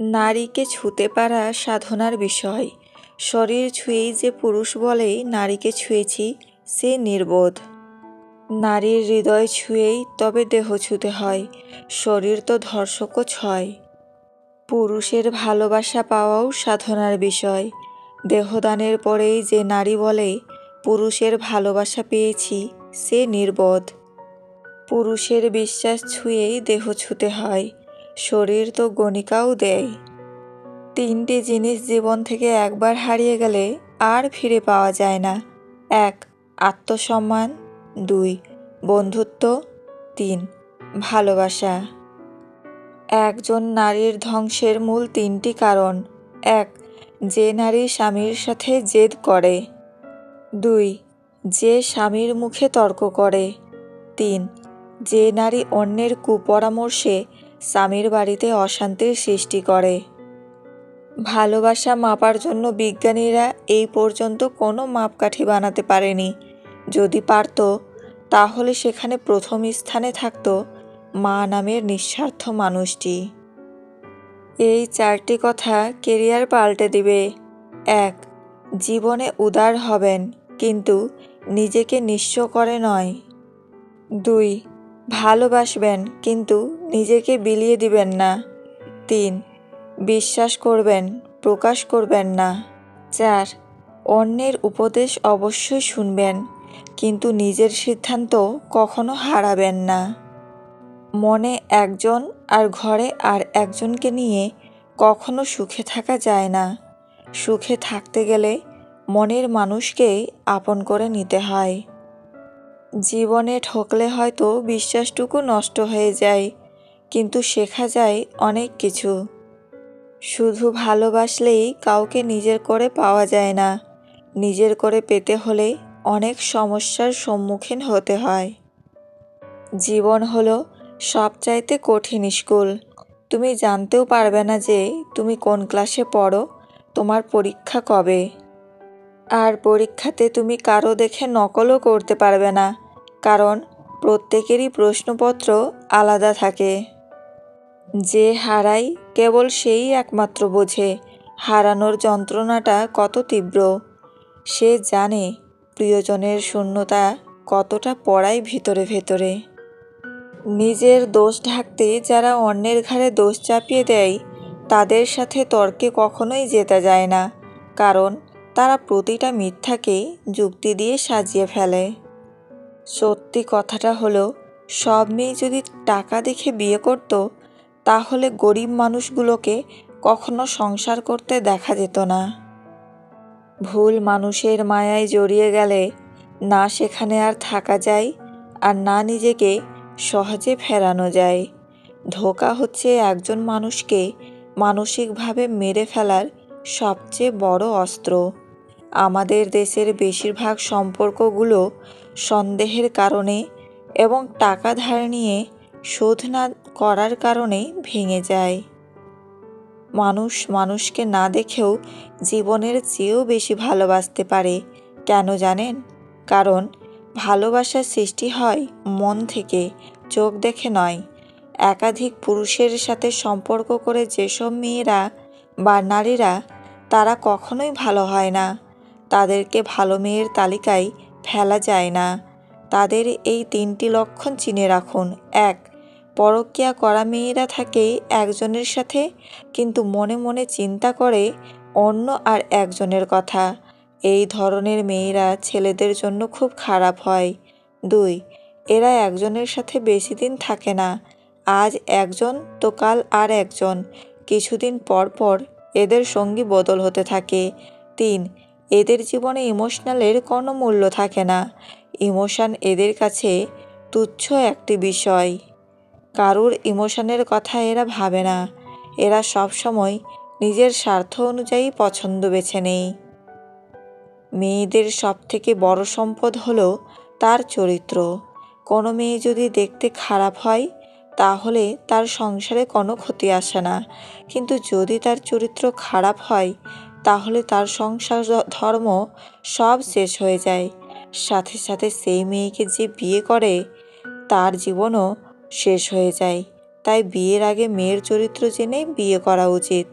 নারীকে ছুঁতে পারা সাধনার বিষয়। শরীর ছুঁয়েই যে পুরুষ বলে, নারীকে ছুঁয়েছি সে নির্বোধ। নারীর হৃদয় ছুঁয়েই তবে দেহ ছুঁতে হয়, শরীর তো ধর্ষকও ছয়। পুরুষের ভালোবাসা পাওয়াও সাধনার বিষয়। দেহদানের পরেই যে নারী বলে, পুরুষের ভালোবাসা পেয়েছি সে নির্বোধ। পুরুষের বিশ্বাস ছুঁয়েই দেহ ছুঁতে হয় শরীর তো গণিকাও দেয়। তিনটি জিনিস জীবন থেকে একবার হারিয়ে গেলে আর ফিরে পাওয়া যায় না। এক, আত্মসম্মান। দুই, বন্ধুত্ব। তিন, ভালোবাসা। একজন নারীর ধ্বংসের মূল তিনটি কারণ। এক, যে নারী স্বামীর সাথে জেদ করে। দুই, যে স্বামীর মুখে তর্ক করে। তিন, যে নারী অন্যের কুপরামর্শে স্বামীর বাড়িতে অশান্তির সৃষ্টি করে। ভালোবাসা মাপার জন্য বিজ্ঞানীরা এই পর্যন্ত কোনো মাপকাঠি বানাতে পারেনি। যদি পারত, তাহলে সেখানে প্রথম স্থানে থাকত মা নামের নিঃস্বার্থ মানুষটি। এই চারটি কথা কেরিয়ার পাল্টে দিবে। এক, জীবনে উদার হবেন, কিন্তু নিজেকে নিঃস্ব করে নয়। দুই ভালোবাসবেন, কিন্তু নিজেকে বিলিয়ে দিবেন না। তিন, বিশ্বাস করবেন, প্রকাশ করবেন না। চার, অন্যের উপদেশ অবশ্যই শুনবেন, কিন্তু নিজের সিদ্ধান্ত কখনো হারাবেন না। মনে একজন আর ঘরে আর একজনকে নিয়ে কখনো সুখে থাকা যায় না। সুখে থাকতে গেলে মনের মানুষকেই আপন করে নিতে হয়। জীবনে ঠকলে হয়তো বিশ্বাসটুকু নষ্ট হয়ে যায়, কিন্তু শেখা যায় অনেক কিছু। শুধু ভালোবাসলেই কাউকে নিজের করে পাওয়া যায় না, নিজের করে পেতে হলে অনেক সমস্যার সম্মুখীন হতে হয়। জীবন হলো সবচাইতে কঠিন স্কুল। তুমি জানতেও পারবে না যে তুমি কোন ক্লাসে পড়ো, তোমার পরীক্ষা কবে। আর পরীক্ষাতে তুমি কারও দেখে নকলও করতে পারবে না, কারণ প্রত্যেকেরই প্রশ্নপত্র আলাদা থাকে। যে হারাই কেবল সেই একমাত্র বোঝে হারানোর যন্ত্রণাটা কত তীব্র। সে জানে প্রিয়জনের শূন্যতা কতটা পড়াই ভিতরে ভেতরে। নিজের দোষ ঢাকতে যারা অন্যের ঘাড়ে দোষ চাপিয়ে দেয়, তাদের সাথে তর্কে কখনোই জেতা যায় না, কারণ তারা প্রতিটা মিথ্যাকে যুক্তি দিয়ে সাজিয়ে ফেলে। সত্যি কথাটা হলো, সব মেয়ে যদি টাকা দেখে বিয়ে করত, তাহলে গরিব মানুষগুলোকে কখনো সংসার করতে দেখা যেত না। ভুল মানুষের মায়ায় জড়িয়ে গেলে না সেখানে আর থাকা যায় আর না নিজেকে সহজে ফেরানো যায়। ধোকা হচ্ছে একজন মানুষকে মানসিকভাবে মেরে ফেলার সবচেয়ে বড় অস্ত্র। আমাদের দেশের বেশিরভাগ সম্পর্কগুলো সন্দেহের কারণে এবং টাকা ধার নিয়ে শোধ না করার কারণে ভেঙে যায়। মানুষ মানুষকে না দেখেও জীবনের চেয়েও বেশি ভালোবাসতে পারে, কেন জানেন? কারণ ভালোবাসার সৃষ্টি হয় মন থেকে, চোখ দেখে নয়। একাধিক পুরুষের সাথে সম্পর্ক করে যেসব মেয়েরা বা নারীরা, তারা কখনোই ভালো হয় না। তাদেরকে ভালো মেয়ের তালিকায় ফেলা যায় না। তাদের এই তিনটি লক্ষণ চিনে রাখুন। এক পরকিয়া করা মেয়েরা থাকে একজনের সাথে, কিন্তু মনে মনে চিন্তা করে অন্য আর একজনের কথা। এই ধরনের মেয়েরা ছেলেদের জন্য খুব খারাপ হয়। দুই, এরা একজনের সাথে বেশি দিন থাকে না। আজ একজন, তো কাল আর একজন। কিছুদিন পর পর এদের সঙ্গী বদল হতে থাকে। তিন এদের জীবনে ইমোশনালের কোনো মূল্য থাকে না। ইমোশান এদের কাছে তুচ্ছ একটি বিষয়। কারুর ইমোশনের কথা এরা ভাবে না। এরা সব সময় নিজের স্বার্থ অনুযায়ী পছন্দ বেছে নেয়। মেয়েদের সবথেকে বড় সম্পদ হলো তার চরিত্র। কোনো মেয়ে যদি দেখতে খারাপ হয়, তাহলে তার সংসারে কোনো ক্ষতি আসে না। কিন্তু যদি তার চরিত্র খারাপ হয় তাহলে তার সংসার ধর্ম সব শেষ হয়ে যায়। সাথে সাথে সেই মেয়েকে যে বিয়ে করে, তার জীবনও শেষ হয়ে যায়। তাই বিয়ের আগে মেয়ের চরিত্র জেনে বিয়ে করা উচিত।